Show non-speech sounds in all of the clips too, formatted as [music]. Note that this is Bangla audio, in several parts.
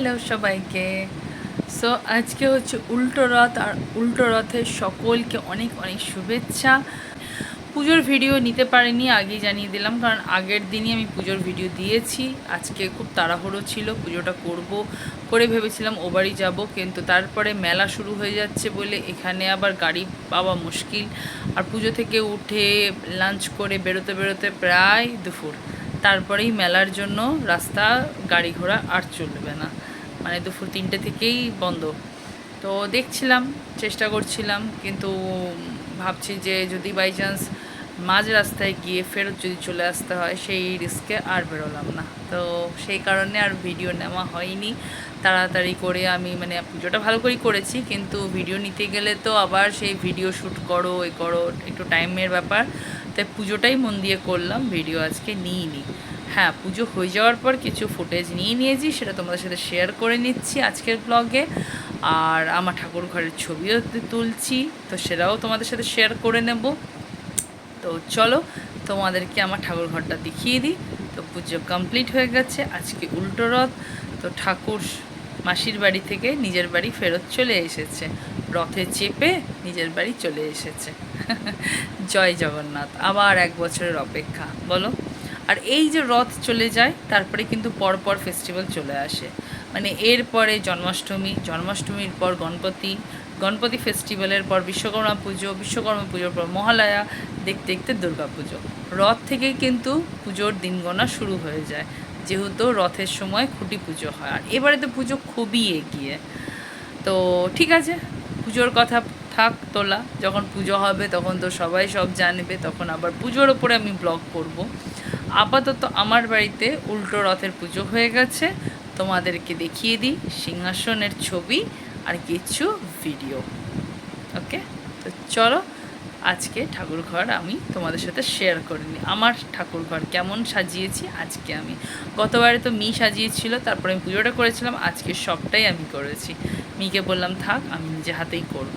হ্যালো সবাইকে। সো আজকে হচ্ছে উল্টো রথ আর উল্টো রথের সকলকে অনেক অনেক শুভেচ্ছা। পুজোর ভিডিও নিতে পারিনি, আগেই জানিয়ে দিলাম, কারণ আগের দিনই আমি পুজোর ভিডিও দিয়েছি। আজকে খুব তাড়াহুড়ো ছিল, পুজোটা করব করে ভেবেছিলাম ও বাড়ি যাব, কিন্তু তারপরে মেলা শুরু হয়ে যাচ্ছে বলে এখানে আবার গাড়ি পাওয়া মুশকিল। আর পুজো থেকে উঠে লাঞ্চ করে বেরোতে বেরোতে প্রায় দুপুর। তারপরেই মেলার জন্য রাস্তা গাড়ি ঘোড়া আর চলবে না। মানে দুপুর তিনটে থেকেই বন্ধ। তো দেখছিলাম, চেষ্টা করছিলাম, কিন্তু ভাবছি যে যদি বাই চান্স মাঝ রাস্তায় গিয়ে ফেরত যদি চলে আসতে হয়, সেই রিস্কে আর বেরোলাম না। তো সেই কারণে আর ভিডিও নেওয়া হয়নি। তাড়াতাড়ি করে আমি মানে পুজোটা ভালো করেই করেছি, কিন্তু ভিডিও নিতে গেলে তো আবার সেই ভিডিও শ্যুট করো, এ করো, একটু টাইমের ব্যাপার। তাই পুজোটাই মন দিয়ে করলাম ভিডিও আজকে নিইনি। হ্যাঁ পুজো হয়ে যাওয়ার পর কিছু ফুটেজ নিয়ে নিয়েছি, সেটা তোমাদের সাথে শেয়ার করে নিচ্ছি আজকের ব্লগে আর আমার ঠাকুর ঘরের ছবিও তুলছি, তো সেটাও তোমাদের সাথে শেয়ার করে নেব। তো চলো, তোমাদেরকে আমার ঠাকুর ঘরটা দেখিয়ে দিই। তো পুজো কমপ্লিট হয়ে গেছে, আজকে উল্টো রথ। তো ঠাকুর মাসির বাড়ি থেকে নিজের বাড়ি ফেরত চলে এসেছে। রথে চেপে নিজের বাড়ি চলে এসেছে। [laughs] জয় জগন্নাথ, আবার এক বছরের অপেক্ষা, বলো। আর এই যে রথ চলে যায়, তারপরে কিন্তু পরপর ফেস্টিভ্যাল চলে আসে। মানে এরপরে জন্মাষ্টমী, জন্মাষ্টমীর পর গণপতি গণপতি ফেস্টিভ্যালের পর বিশ্বকর্মা পুজো, বিশ্বকর্মা পুজোর পর মহালয়া, দেখতে দেখতে দুর্গা পুজো। রথ থেকেই কিন্তু পুজোর দিন গণা শুরু হয়ে যায়, যেহেতু রথের সময় খুঁটি পুজো হয়। আর এবারে তো পুজো খুবই এগিয়ে। তো ঠিক আছে, পুজোর কথা থাক তোলা। যখন পুজো হবে, তখন তো সবাই সব জানবে, তখন আবার পুজোর ওপরে আমি ব্লগ করব। আপাতত আমার বাড়িতে উল্টো রথের পুজো হয়ে গেছে। তোমাদেরকে দেখিয়ে দিই সিংহাসনের ছবি আর কিছু ভিডিও ওকে তো চলো, আজকে ঠাকুর ঘর আমি তোমাদের সাথে শেয়ার করে নিই। আমার ঠাকুর ঘর কেমন সাজিয়েছি আজকে আমি। গতবারে তো মি সাজিয়েছিল, তারপরে আমি পুজোটা করেছিলাম, আজকে সবটাই আমি করেছি। মিকে বললাম, থাক, আমি নিজে হাতেই করব।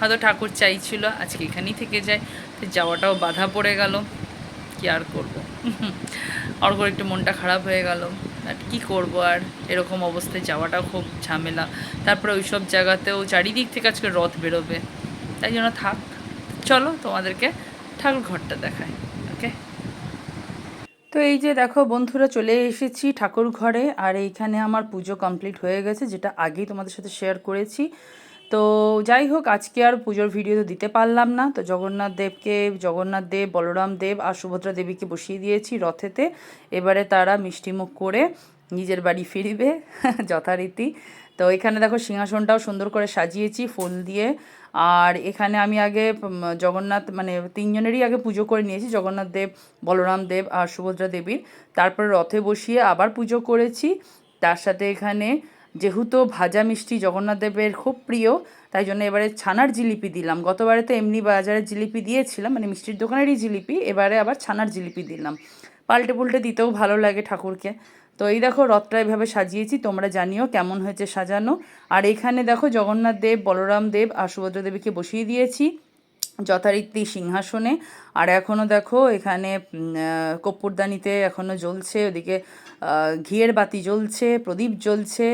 হয়তো ঠাকুর চাইছিল আজকে এখানেই থেকে যায়, তো যাওয়াটাও বাধা পড়ে গেল। কি আর করব। অর্ঘর একটু মনটা খারাপ হয়ে গেল। আর কী করব আর? এরকম অবস্থায় যাওয়াটাও খুব ঝামেলা। তারপরে ওই সব জায়গাতেও চারিদিক থেকে আজকে রথ বেরোবে। তাই জন্য থাক। চলো তোমাদেরকে ঠাকুর ঘরটা দেখায় ওকে? তো এই যে দেখো বন্ধুরা চলে এসেছি ঠাকুর ঘরে। আর এইখানে আমার পুজো কমপ্লিট হয়ে গেছে, যেটা আগেই তোমাদের সাথে শেয়ার করেছি। তো যাই হোক, আজকে আর পুজোর ভিডিও তো দিতে পারলাম না। তো জগন্নাথ দেবকে, জগন্নাথ দেব, বলরাম দেব আর সুভদ্রা দেবীকে বসিয়ে দিয়েছি রথেতে। এবারে তারা মিষ্টিমুখ করে নিজের বাড়ি ফিরবে [laughs] যথারীতি। তো এখানে দেখো সিংহাসনটাও সুন্দর করে সাজিয়েছি ফুল দিয়ে। আর এখানে আমি আগে জগন্নাথ মানে তিনজনেরই আগে পুজো করে নিয়েছি, জগন্নাথ দেব, বলরাম দেব আর সুভদ্রা দেবীর। তারপরে রথে বসিয়ে আবার পুজো করেছি। তার সাথে এখানে যেহেতু ভাজা মিষ্টি জগন্নাথ দেবের খুব প্রিয়, তাই জন্য এবারে ছানার জিলিপি দিলাম। গতবারে তো এমনি বাজারে জিলিপি দিয়েছিলাম মানে মিষ্টির দোকানেরই জিলিপি, এবারে আবার ছানার জিলিপি দিলাম। পাল্টে পুল্টে দিতেও ভালো লাগে ঠাকুরকে। তো এই দেখো রথটা এভাবে সাজিয়েছি, তোমরা জানিও কেমন হয়েছে সাজানো। আর এখানে দেখো জগন্নাথ দেব, বলরাম দেব আর সুভদ্রা দেবীকে বসিয়ে দিয়েছি যথারীতি সিংহাসনে। আর এখনও দেখো এখানে কপ্পুরদানিতে এখনও জ্বলছে, ওদিকে ঘিয়ের বাতি জ্বলছে, প্রদীপ জ্বলছে।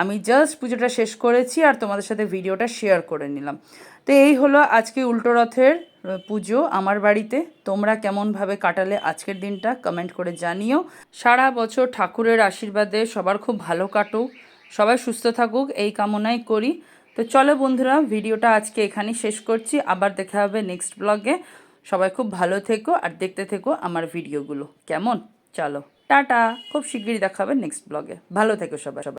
আমি জাস্ট পুজোটা শেষ করেছি আর তোমাদের সাথে ভিডিওটা শেয়ার করে নিলাম। তো এই হলো আজকে উল্টো রথের পুজো আমার বাড়িতে। তোমরা কেমনভাবে কাটালে আজকের দিনটা কমেন্ট করে জানিও। সারা বছর ঠাকুরের আশীর্বাদে সবার খুব ভালো কাটুক, সবাই সুস্থ থাকুক, এই কামনাই করি। তো চলো বন্ধুরা ভিডিওটা আজকে এখানেই শেষ করছি। আবার দেখা হবে নেক্সট ব্লগে সবাই খুব ভালো থেকো আর দেখতে থেকো আমার ভিডিওগুলো কেমন? চলো, টাটা। খুব শিগগিরই দেখা হবে নেক্সট ব্লগে ভালো থেকো সবাই সবাই।